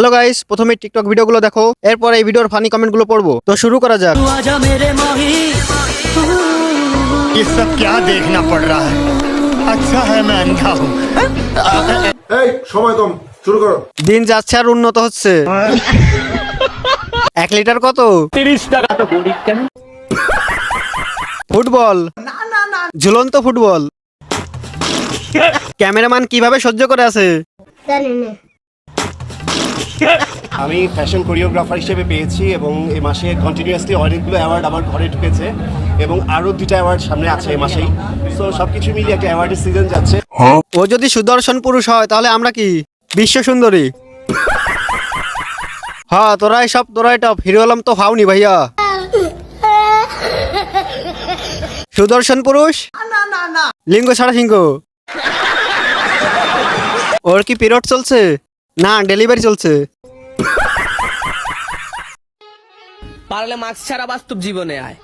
Hello guys প্রথমে TikTok ভিডিওগুলো দেখো এরপর এই ভিডিওর ফানি কমেন্টগুলো পড়বো তো শুরু করা যাক आजा मेरे माही ये सब क्या देखना पड़ रहा है अच्छा है मैं अंधा हूँ এই সময় কম শুরু করো দিন যাচ্ছে আর উন্নত হচ্ছে এক লিটার কত ফুটবল ঝুলন্ত ফুটবল ক্যামেরাম্যান কিভাবে সহ্য করে আছে জানি না আমি ফ্যাশন কোরিওগ্রাফার হিসেবে পেয়েছি এবং এ মাসে কন্টিনিউয়াসলি অনেকগুলো অ্যাওয়ার্ড আমার ঘরে ঢুকেছে এবং আরও দুটা অ্যাওয়ার্ড সামনে আছে এ মাসেই। সো সব কিছু মিলিয়ে একটা অ্যাওয়ার্ডের সিজন যাচ্ছে। ও যদি সুদর্শন পুরুষ হয় তাহলে আমরা কি? বিশ্ব সুন্দরী? হ্যাঁ তোরাই সব তোরাই টপ হিরো আলম তো হাওনি ভাইয়া। সুদর্শন পুরুষ? লিঙ্গ ছাড়া সিংহ। ওর কি পিরিয়ড চলছে? না ডেলিভারি চলছে। পারলে মাস্ক ছাড়া বাস্তব জীবনে আয়।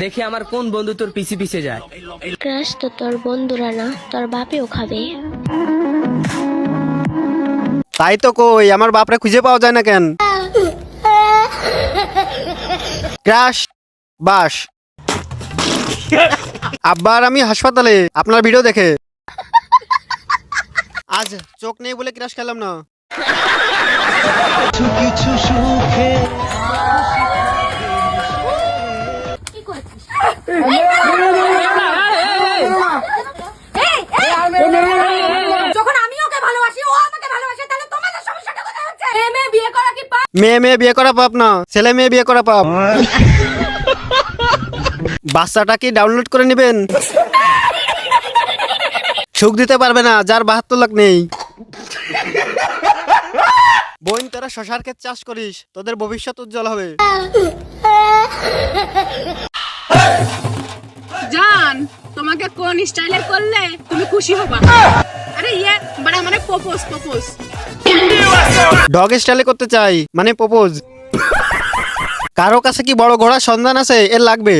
দেখে আমার কোন বন্ধু তোর পিছে পিছে যায়। ক্রাশ তো তোর বন্ধুরা না তোর বাপেও খাবে। তাই তো কই আমার বাপরে খুঁজে পাওয়া যায় না কেন? ক্রাশ বাস। আব্বা আর আমি হাসপাতালে আপনার ভিডিও দেখে। আজ চোখ নেই বলে ক্রাশ খেলাম না। যখন আমি ওকে ভালোবাসি ও আমাকে ভালোবাসে তাহলে তোমাদের সমস্যাটা কোথায় হচ্ছে মেয়ে মেয়ে বিয়ে করা কি পাপ মেয়ে মেয়ে বিয়ে করা পাপ না, ছেলে মেয়ে বিয়ে করা পাপ। বাচ্চাটা কি ডাউনলোড করে নেবেন? সুখ দিতে পারবে না, যার বাহাত্তর লাখ নেই। বোন, তোরা শশার ক্ষেত চাষ করিস, তোদের ভবিষ্যৎ উজ্জ্বল হবে। জান, তোমাকে কোন স্টাইলে করলে তুমি খুশি হবা? আরে ইয়ে বড় মানে প্রপোজ প্রপোজ। ডগ স্টাইলে করতে চাই। মানে প্রপোজ। কারও কাছে কি বড় ঘোড়ার সন্ধান আছে? এর লাগবে।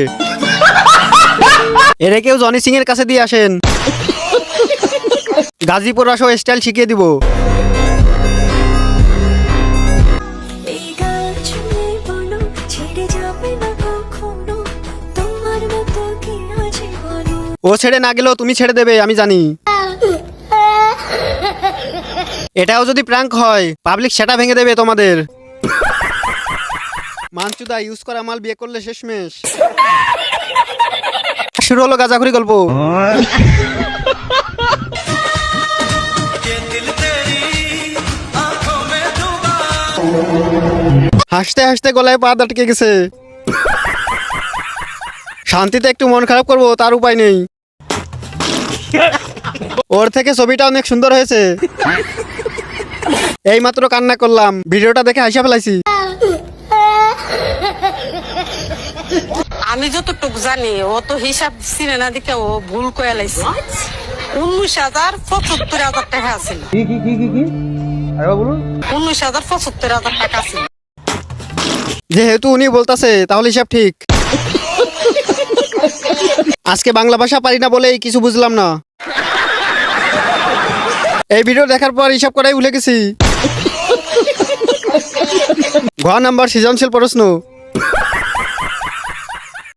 এরে কেউ জনি সিং এর কাছে দিয়ে আসেন। গাজীপুর আসো স্টাইল শিখিয়ে দিব। ও ছেড়ে না গেলেও তুমি ছেড়ে দেবে আমি জানি। এটাও যদি প্র্যাঙ্ক হয় পাবলিক সেটা ভেঙে দেবে তোমাদের। মানচুদা ইউজ করা মাল বিয়ে করলে শেষমেশ। শুরু হলো গাজাখুরি গল্প। হাসতে হাসতে গলায় পা আটকে গেছে। শান্তিতে একটু মন খারাপ করব, তার উপায় নেই। ওর থেকে ছবিটা অনেক সুন্দর হয়েছে। এই মাত্র কান্না করলাম। ভিডিওটা দেখে হাসা ফেলাইছি। আমি যতটুকু জানি ও তো হিসাব চিনে না দেখে ও ভুল করে লাইছে। উনিশ হাজার পঁচাত্তর হাজার টাকা আছে উনিশ হাজার পঁচাত্তর হাজার টাকা আছে যেহেতু উনি বলতাছে তাহলে হিসাব ঠিক। আজকে বাংলা ভাষা পারি না বলেই কিছু বুঝলাম না। এই ভিডিও দেখার পর হিসাব করাই ভুলে গেছি। ঘ নাম্বার সৃজনশীল প্রশ্ন।